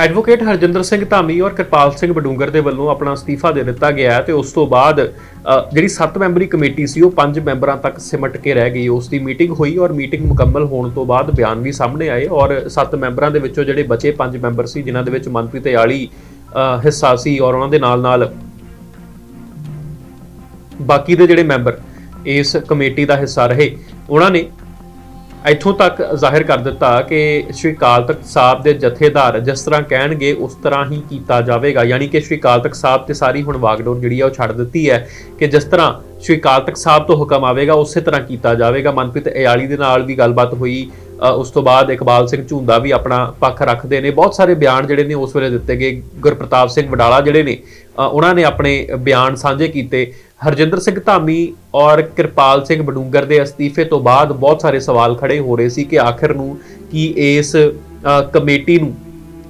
Advocate Harjinder Singh Dhami ਔਰ ਕਿਰਪਾਲ ਸਿੰਘ ਬਡੂੰਗਰ ਦੇ ਵੱਲੋਂ ਆਪਣਾ ਅਸਤੀਫਾ ਦੇ ਦਿੱਤਾ ਗਿਆ ਤੇ ਉਸ ਤੋਂ ਬਾਅਦ ਜਿਹੜੀ 7 ਮੈਂਬਰੀ ਕਮੇਟੀ ਸੀ ਉਹ 5 ਮੈਂਬਰਾਂ ਤੱਕ ਸਿਮਟ ਕੇ ਰਹਿ ਗਈ। ਉਸ ਦੀ ਮੀਟਿੰਗ ਹੋਈ ਔਰ ਮੀਟਿੰਗ ਮੁਕੰਮਲ ਹੋਣ ਤੋਂ ਬਾਅਦ ਬਿਆਨ ਵੀ ਸਾਹਮਣੇ ਆਏ ਔਰ 7 ਮੈਂਬਰਾਂ ਦੇ ਵਿੱਚੋਂ ਜਿਹੜੇ ਬਚੇ 5 ਮੈਂਬਰ ਸੀ ਜਿਨ੍ਹਾਂ ਦੇ ਵਿੱਚ ਮਨਪ੍ਰੀਤ ਯਾਲੀ ਅ, ਹਿੱਸਾ ਸੀ ਔਰ ਉਹਨਾਂ ਦੇ ਨਾਲ ਨਾਲ ਬਾਕੀ ਦੇ ਜਿਹੜੇ ਮੈਂਬਰ ਇਸ ਕਮੇਟੀ ਦਾ ਹਿੱਸਾ ਰਹੇ ਉਹਨਾਂ ਨੇ ਇੱਥੋਂ ਤੱਕ ਜ਼ਾਹਿਰ ਕਰ ਦਿੱਤਾ ਕਿ ਸ਼੍ਰੀ ਕਾਲ ਤਖਤ ਸਾਹਿਬ ਦੇ ਜਥੇਦਾਰ ਜਿਸ ਤਰ੍ਹਾਂ ਕਹਿਣਗੇ, ਉਸ ਤਰ੍ਹਾਂ ਹੀ ਕੀਤਾ ਜਾਵੇਗਾ। ਯਾਨੀ ਕਿ ਸ਼੍ਰੀ ਕਾਲ ਤਖਤ ਸਾਹਿਬ ਤੇ ਸਾਰੀ ਹੁਣ ਵਾਗਡੋਰ ਜਿਹੜੀ ਆ ਉਹ ਛੱਡ ਦਿੱਤੀ ਹੈ ਕਿ ਜਿਸ ਤਰ੍ਹਾਂ ਸ਼੍ਰੀ ਕਾਲ ਤਖਤ ਸਾਹਿਬ ਤੋਂ ਹੁਕਮ ਆਵੇਗਾ, ਉਸੇ ਤਰ੍ਹਾਂ ਕੀਤਾ ਜਾਵੇਗਾ। ਮਨਪ੍ਰੀਤ ਇਆਲੀ ਦੇ ਨਾਲ ਵੀ ਗੱਲਬਾਤ ਹੋਈ। ਉਸ ਤੋਂ ਬਾਅਦ ਇਕਬਾਲ ਸਿੰਘ ਝੁੰਦਾ ਵੀ ਆਪਣਾ ਪੱਖ ਰੱਖਦੇ ਨੇ। ਬਹੁਤ ਸਾਰੇ ਬਿਆਨ ਜਿਹੜੇ ਨੇ ਉਸ ਵੇਲੇ ਦਿੱਤੇ ਗਏ। ਗੁਰਪ੍ਰਤਾਪ ਸਿੰਘ ਵਡਾਲਾ ਜਿਹੜੇ ਨੇ ਉਹਨਾਂ ਨੇ ਆਪਣੇ ਬਿਆਨ ਸਾਂਝੇ ਕੀਤੇ। ਹਰਜਿੰਦਰ ਸਿੰਘ ਧਾਮੀ ਔਰ ਕਿਰਪਾਲ ਸਿੰਘ ਬਡੂੰਗਰ ਦੇ ਅਸਤੀਫੇ ਤੋਂ ਬਾਅਦ ਬਹੁਤ ਸਾਰੇ ਸਵਾਲ ਖੜੇ ਹੋ ਰਹੇ ਸੀ ਕਿ ਆਖਿਰ ਨੂੰ ਕੀ ਇਸ ਕਮੇਟੀ ਨੂੰ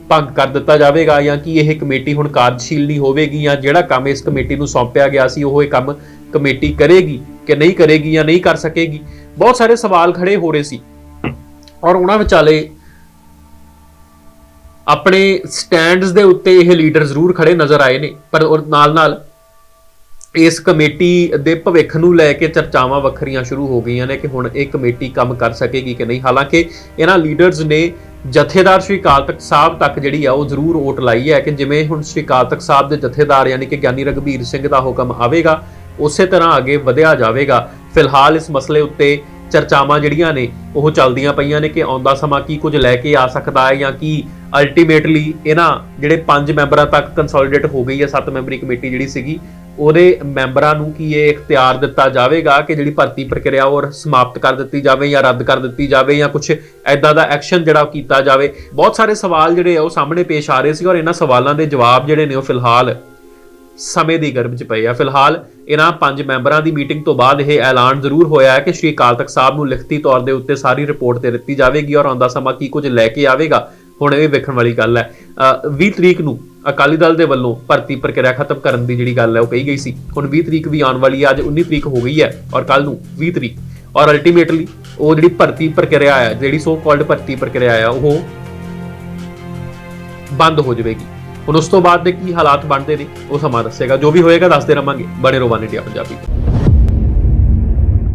ਭੰਗ ਕਰ ਦਿੱਤਾ ਜਾਵੇਗਾ ਜਾਂ ਕੀ ਇਹ ਕਮੇਟੀ ਹੁਣ ਕਾਰਜਸ਼ੀਲ ਨਹੀਂ ਹੋਵੇਗੀ ਜਾਂ ਜਿਹੜਾ ਕੰਮ ਇਸ ਕਮੇਟੀ ਨੂੰ ਸੌਂਪਿਆ ਗਿਆ ਸੀ ਉਹ ਇਹ ਕੰਮ ਕਮੇਟੀ ਕਰੇਗੀ ਕਿ ਨਹੀਂ ਕਰੇਗੀ ਜਾਂ ਨਹੀਂ ਕਰ ਸਕੇਗੀ? ਬਹੁਤ ਸਾਰੇ ਸਵਾਲ ਖੜੇ ਹੋ ਰਹੇ ਸੀ। ਔਰ ਉਹਨਾਂ ਵਿਚਾਲੇ ਆਪਣੇ ਸਟੈਂਡਸ ਦੇ ਉੱਤੇ ਇਹ ਲੀਡਰ ਜ਼ਰੂਰ ਖੜੇ ਨਜ਼ਰ ਆਏ ਨੇ, ਪਰ ਨਾਲ ਨਾਲ ਇਸ ਕਮੇਟੀ ਦੇ ਭਵਿੱਖ ਨੂੰ ਲੈ ਕੇ ਚਰਚਾਵਾਂ ਵੱਖਰੀਆਂ ਸ਼ੁਰੂ ਹੋ ਗਈਆਂ ਨੇ ਕਿ ਹੁਣ ਇਹ ਕਮੇਟੀ ਕੰਮ ਕਰ ਸਕੇਗੀ ਕਿ ਨਹੀਂ। ਹਾਲਾਂਕਿ ਇਹਨਾਂ ਲੀਡਰਸ ਨੇ ਜਥੇਦਾਰ ਸ਼੍ਰੀ ਕਾਲ ਤਖਤ ਸਾਹਿਬ ਤੱਕ ਜਿਹੜੀ ਆ ਉਹ ਜ਼ਰੂਰ ਓਟ ਲਾਈ ਹੈ ਕਿ ਜਿਵੇਂ ਹੁਣ ਸ਼੍ਰੀ ਕਾਲ ਤਖਤ ਸਾਹਿਬ ਦੇ ਜਥੇਦਾਰ ਯਾਨੀ ਕਿ ਗਿਆਨੀ ਰਗਵੀਰ ਸਿੰਘ ਦਾ ਹੁਕਮ ਆਵੇਗਾ, ਉਸੇ ਤਰ੍ਹਾਂ ਅੱਗੇ ਵਧਿਆ ਜਾਵੇਗਾ। ਫਿਲਹਾਲ ਇਸ ਮਸਲੇ ਉੱਤੇ ਚਰਚਾਵਾਂ ਜਿਹੜੀਆਂ ਨੇ, ਉਹ ਚੱਲਦੀਆਂ ਪਈਆਂ ਨੇ ਕਿ ਆਉਂਦਾ ਸਮਾਂ ਕੀ ਕੁਝ ਲੈ ਕੇ ਆ ਸਕਦਾ ਹੈ ਜਾਂ ਕੀ ਅਲਟੀਮੇਟਲੀ ਇਹਨਾਂ ਜਿਹੜੇ ਪੰਜ ਮੈਂਬਰਾਂ ਤੱਕ ਕੰਸੋਲੀਡੇਟ ਹੋ ਗਈ ਹੈ, ਸੱਤ ਮੈਂਬਰੀ ਕਮੇਟੀ ਜਿਹੜੀ ਸੀਗੀ, ਉਹਦੇ ਮੈਂਬਰਾਂ ਨੂੰ ਕੀ ਇਹ ਇਖਤਿਆਰ ਦਿੱਤਾ ਜਾਵੇਗਾ ਕਿ ਜਿਹੜੀ ਭਰਤੀ ਪ੍ਰਕਿਰਿਆ ਉਹ ਸਮਾਪਤ ਕਰ ਦਿੱਤੀ ਜਾਵੇ ਜਾਂ ਰੱਦ ਕਰ ਦਿੱਤੀ ਜਾਵੇ ਜਾਂ ਕੁਝ ਐਦਾਂ ਦਾ ਐਕਸ਼ਨ ਜਿਹੜਾ ਉਹ ਕੀਤਾ ਜਾਵੇ? ਬਹੁਤ ਸਾਰੇ ਸਵਾਲ ਜਿਹੜੇ ਆ ਉਹ ਸਾਹਮਣੇ ਪੇਸ਼ ਆ ਰਹੇ ਸੀ ਔਰ ਇਹਨਾਂ ਸਵਾਲਾਂ ਦੇ ਜਵਾਬ ਜਿਹੜੇ ਨੇ ਉਹ ਫਿਲਹਾਲ ਸਮੇਂ ਦੀ ਗਰਭ 'ਚ ਪਏ ਆ। ਫਿਲਹਾਲ ਇਹਨਾਂ ਪੰਜ ਮੈਂਬਰਾਂ ਦੀ ਮੀਟਿੰਗ ਤੋਂ ਬਾਅਦ ਇਹ ਐਲਾਨ ਜ਼ਰੂਰ ਹੋਇਆ ਹੈ ਕਿ ਸ਼੍ਰੀ ਅਕਾਲ ਤਖਤ ਸਾਹਿਬ ਨੂੰ ਲਿਖਤੀ ਤੌਰ ਦੇ ਉੱਤੇ ਸਾਰੀ ਰਿਪੋਰਟ ਤੇ ਦਿੱਤੀ ਜਾਵੇਗੀ ਔਰ ਆਉਂਦਾ ਸਮਾਂ ਕੀ ਕੁਝ ਲੈ ਕੇ ਆਵੇਗਾ ਹੁਣ ਇਹ ਵੇਖਣ ਵਾਲੀ ਗੱਲ ਹੈ। ਅ, 20 ਤਰੀਕ ਨੂੰ ਅਕਾਲੀ ਦਲ ਦੇ ਵੱਲੋਂ ਭਰਤੀ ਪ੍ਰਕਿਰਿਆ ਖਤਮ ਕਰਨ ਦੀ ਜਿਹੜੀ ਗੱਲ ਹੈ ਉਹ ਕਹੀ ਗਈ ਸੀ। ਹੁਣ 20 ਤਰੀਕ ਵੀ ਆਉਣ ਵਾਲੀ ਹੈ ਅੱਜ 19 ਤਰੀਕ ਹੋ ਗਈ ਹੈ ਔਰ ਕੱਲ ਨੂੰ 20 ਤਰੀਕ। ਔਰ ਅਲਟੀਮੇਟਲੀ ਉਹ ਜਿਹੜੀ ਭਰਤੀ ਪ੍ਰਕਿਰਿਆ ਹੈ ਜਿਹੜੀ ਸੋ ਕਾਲਡ ਭਰਤੀ ਪ੍ਰਕਿਰਿਆ ਹੈ ਉਹ ਬੰਦ ਹੋ ਜਾਵੇਗੀ। ਹੁਣ ਉਸ ਤੋਂ ਬਾਅਦ ਦੇ ਕੀ ਹਾਲਾਤ ਬਣਦੇ ਨੇ, ਉਹ ਸਮਾਂ ਦੱਸੇਗਾ। ਜੋ ਵੀ ਹੋਏਗਾ, ਦੱਸਦੇ ਰਵਾਂਗੇ। ਬੜੇ ਰਹੋ ਵਨ ਇੰਡੀਆ ਪੰਜਾਬੀ।